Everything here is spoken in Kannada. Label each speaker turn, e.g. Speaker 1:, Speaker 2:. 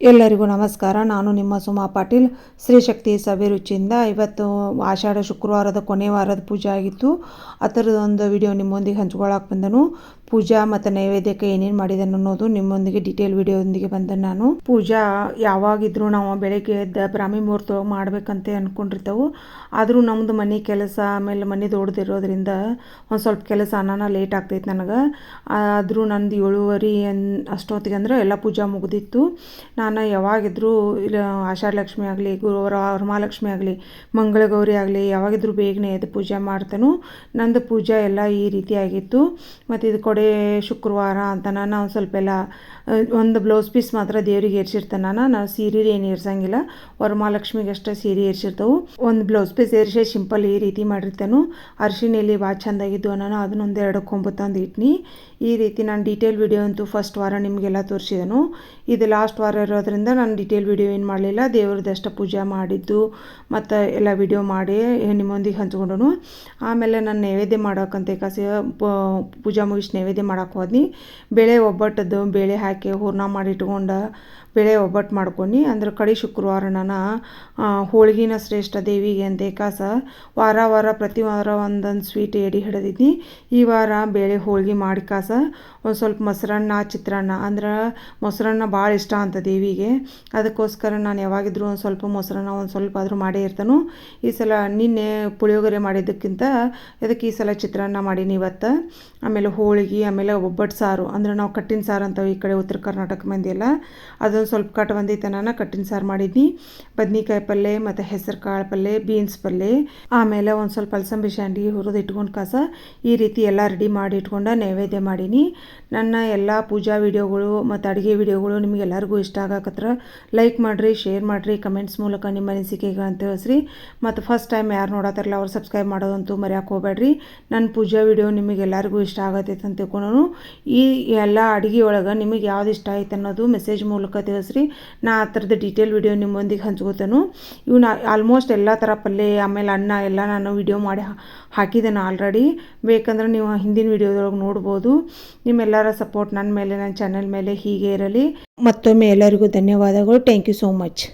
Speaker 1: ಎಲ್ಲರಿಗೂ ನಮಸ್ಕಾರ. ನಾನು ನಿಮ್ಮ ಸುಮಾ ಪಾಟೀಲ್. ಶ್ರೀ ಶಕ್ತಿ ಸಭೆ ರುಚಿಯಿಂದ ಇವತ್ತು ಆಷಾಢ ಶುಕ್ರವಾರದ ಕೊನೆ ವಾರದ ಪೂಜೆ ಆಗಿತ್ತು. ಆ ಥರದ ಒಂದು ವಿಡಿಯೋ ನಿಮ್ಮೊಂದಿಗೆ ಹಂಚ್ಕೊಳಕ್ಕೆ ಬಂದನು. ಪೂಜಾ ಮತ್ತು ನೈವೇದ್ಯಕ್ಕೆ ಏನೇನು ಮಾಡಿದನು ಅನ್ನೋದು ನಿಮ್ಮೊಂದಿಗೆ ಡೀಟೇಲ್ ವಿಡಿಯೋದೊಂದಿಗೆ ಬಂದೆ ನಾನು. ಪೂಜಾ ಯಾವಾಗಿದ್ರೂ ನಾವು ಬೆಳಗ್ಗೆ ಎದ್ದ ಬ್ರಾಹ್ಮಿ ಮುಹೂರ್ತ ಮಾಡ್ಬೇಕಂತ ಅಂದ್ಕೊಂಡಿರ್ತೇವೆ ಆದರೂ ನಮ್ಮದು ಮನೆ ಕೆಲಸ ಆಮೇಲೆ ಮನೆ ದೊಡ್ಡದಿರೋದ್ರಿಂದ ಒಂದು ಸ್ವಲ್ಪ ಕೆಲಸ ಅನ್ನ ಲೇಟ್ ಆಗ್ತೈತೆ ನನಗೆ. ಆದರೂ ನಂದು ಏಳುವರಿ ಅನ್ ಅಷ್ಟೊತ್ತಿಗೆ ಅಂದ್ರೆ ಎಲ್ಲ ಪೂಜಾ ಮುಗಿದಿತ್ತು. ನಾನು ಯಾವಾಗಿದ್ರೂ ಇಲ್ಲ ಆಷಾಢಲಕ್ಷ್ಮಿ ಆಗಲಿ, ಗುರುವಾರ ವರಮಹಾಲಕ್ಷ್ಮಿ ಆಗಲಿ, ಮಂಗಳಗೌರಿ ಆಗಲಿ ಯಾವಾಗಿದ್ರೂ ಬೇಗನೆ ಎದ್ದು ಪೂಜೆ ಮಾಡ್ತೇನೆ. ನಂದು ಪೂಜೆ ಎಲ್ಲ ಈ ರೀತಿ ಆಗಿತ್ತು. ಮತ್ತು ಇದು ಕೊಡೆ ಶುಕ್ರವಾರ ಅಂತ ನಾನು ಸ್ವಲ್ಪ ಎಲ್ಲ ಒಂದು ಬ್ಲೌಸ್ ಪೀಸ್ ಮಾತ್ರ ದೇವ್ರಿಗೆ ಏರ್ಸಿರ್ತೇನೆ ನಾನು. ನಾನು ಸೀರೆ ಏನು ಏರ್ಸಂಗಿಲ್ಲ. ವರಮಹಾಲಕ್ಷ್ಮಿಗೆ ಅಷ್ಟೇ ಸೀರೆ ಏರ್ಸಿರ್ತವು. ಒಂದು ಬ್ಲೌಸ್ ಪೀಸ್ ಏರಿಸಿ ಸಿಂಪಲ್ ಈ ರೀತಿ ಮಾಡಿರ್ತೇನೆ. ಅರಿಶಿನ ಎಲೆ ಭಾಳ ಚೆಂದಾಗಿದ್ದು ನಾನು ಅದನ್ನೊಂದು ಎರಡು ಕೊಂಬು ತಂದು ಈ ರೀತಿ ನಾನು ಡೀಟೇಲ್ ವಿಡಿಯೋ ಅಂತೂ ಫಸ್ಟ್ ವಾರ ನಿಮಗೆಲ್ಲ ತೋರಿಸಿದನು. ಇದು ಲಾಸ್ಟ್ ವಾರ ಇರೋದ್ರಿಂದ ನಾನು ಡೀಟೇಲ್ ವಿಡಿಯೋ ಏನು ಮಾಡಲಿಲ್ಲ. ದೇವ್ರದಷ್ಟು ಪೂಜೆ ಮಾಡಿದ್ದು ಮತ್ತು ಎಲ್ಲ ವಿಡಿಯೋ ಮಾಡಿ ನಿಮ್ಮೊಂದಿಗೆ ಹಂಚ್ಕೊಂಡನು. ಆಮೇಲೆ ನಾನು ನೈವೇದ್ಯ ಮಾಡೋಕ್ಕಂತ ಕಾಸಿ ಪೂಜಾ ಮುಗಿಸಿ ಮಾಡಕ್ಕೆ ಹೋದ್ನಿ. ಬೇಳೆ ಒಬ್ಬಟ್ಟದ್ದು ಬೇಳೆ ಹಾಕಿ ಹೂರ್ಣ ಮಾಡಿ ಇಟ್ಕೊಂಡು ಬೇಳೆ ಒಬ್ಬಟ್ಟು ಮಾಡ್ಕೊಂಡು ಅಂದ್ರೆ ಕಡಿ ಶುಕ್ರವಾರ ನಾನು ಹೋಳ್ಗಿನ ಶ್ರೇಷ್ಠ ದೇವಿಗೆ ಅಂತ ಕಾಸ ವಾರ ವಾರ ಪ್ರತಿ ವಾರ ಒಂದೊಂದು ಸ್ವೀಟ್ ಎಡಿ ಹಿಡಿದಿದ್ನಿ. ಈ ವಾರ ಬೇಳೆ ಹೋಳಿಗೆ ಮಾಡಿ ಕಾಸ ಒಂದು ಸ್ವಲ್ಪ ಮೊಸರನ್ನ, ಚಿತ್ರಾನ್ನ, ಅಂದ್ರೆ ಮೊಸರನ್ನ ಭಾಳ ಇಷ್ಟ ಅಂತ ದೇವಿಗೆ. ಅದಕ್ಕೋಸ್ಕರ ನಾನು ಯಾವಾಗಿದ್ರೂ ಒಂದು ಸ್ವಲ್ಪ ಮೊಸರನ್ನ ಒಂದು ಸ್ವಲ್ಪ ಆದರೂ ಮಾಡೇ ಇರ್ತಾನು. ಈ ಸಲ ನಿನ್ನೆ ಪುಳಿಯೋಗರೆ ಮಾಡಿದ್ದಕ್ಕಿಂತ, ಅದಕ್ಕೆ ಈ ಸಲ ಚಿತ್ರಾನ್ನ ಮಾಡೀನಿ ಇವತ್ತು. ಆಮೇಲೆ ಹೋಳ್ಗೆ ಆಮೇಲೆ ಒಬ್ಬಟ್ಟು ಸಾರು, ಅಂದ್ರೆ ನಾವು ಕಟ್ಟಿನ ಸಾರು ಅಂತವೆ ಈ ಕಡೆ ಉತ್ತರ ಕರ್ನಾಟಕ ಮಂದಿ ಎಲ್ಲ ಅದೊಂದು ಸ್ವಲ್ಪ ಕಟ್ ನಾನು ಕಟ್ಟಿನ ಸಾರು ಮಾಡಿದ್ನಿ. ಬದ್ನಿಕಾಯಿ ಪಲ್ಯ ಮತ್ತು ಹೆಸರು ಕಾಳು ಪಲ್ಯ ಬೀನ್ಸ್ ಪಲ್ಯ ಆಮೇಲೆ ಒಂದು ಸ್ವಲ್ಪ ಅಲ್ಸಂಬಿ ಶಾಂಡಿ ಹುರಿದು ಇಟ್ಕೊಂಡು ಕಾಸ, ಈ ರೀತಿ ಎಲ್ಲ ರೆಡಿ ಮಾಡಿ ಇಟ್ಕೊಂಡು ನೈವೇದ್ಯ ಮಾಡೀನಿ. ನನ್ನ ಎಲ್ಲ ಪೂಜಾ ವಿಡಿಯೋಗಳು ಮತ್ತು ಅಡುಗೆ ವಿಡಿಯೋಗಳು ನಿಮಗೆಲ್ಲರಿಗೂ ಇಷ್ಟ ಆಗಕತ್ರ ಲೈಕ್ ಮಾಡಿರಿ ಶೇರ್ ಮಾಡಿರಿ ಕಮೆಂಟ್ಸ್ ಮೂಲಕ ನಿಮ್ಮ ಅನಿಸಿಕೆಗಳಂತ ತಿಳಿಸ್ರಿ ಮತ್ತು ಫಸ್ಟ್ ಟೈಮ್ ಯಾರು ನೋಡತ್ತಾರಲ್ಲ ಅವ್ರು ಸಬ್ಸ್ಕ್ರೈಬ್ ಮಾಡೋದಂತೂ ಮರ್ಯಾಕೆ ಹೋಗ್ಬೇಡ್ರಿ ನನ್ನ ಪೂಜಾ ವಿಡಿಯೋ ನಿಮಗೆಲ್ಲರಿಗೂ ಇಷ್ಟ ಆಗತ್ತೈತೆ ಅಂತ ತಿಳ್ಕೊಂಡು ಈ ಎಲ್ಲ ಅಡುಗೆ ನಿಮಗೆ ಯಾವ್ದು ಇಷ್ಟ ಆಯ್ತು ಅನ್ನೋದು ಮೆಸೇಜ್ ಮೂಲಕ ತಿಳಿಸ್ರಿ. ನಾ ಆ ಥರದ ಡೀಟೇಲ್ ವಿಡಿಯೋ ನಿಮ್ಮೊಂದಿಗೆ ಹಂಚ್ಕೋತೇನು. ಇವು ನಾ ಆಲ್ಮೋಸ್ಟ್ ಎಲ್ಲ ಥರ ಪಲ್ಯ, ಆಮೇಲೆ ಅನ್ನ ಎಲ್ಲ ನಾನು ವಿಡಿಯೋ ಮಾಡಿ ಹಾಕಿದ್ದೇನೆ ಆಲ್ರೆಡಿ ಬೇಕಂದ್ರೆ ನೀವು ಹಿಂದಿನ ವಿಡಿಯೋದೊಳಗೆ ನೋಡ್ಬೋದು. ನಿಮ್ಮೆಲ್ಲರ ಸಪೋರ್ಟ್ ನನ್ನ ಮೇಲೆ ನನ್ನ ಚಾನಲ್ ಮೇಲೆ ಹೀಗೆ ಇರಲಿ. ಮತ್ತೊಮ್ಮೆ ಎಲ್ಲರಿಗೂ ಧನ್ಯವಾದಗಳು. Thank you so much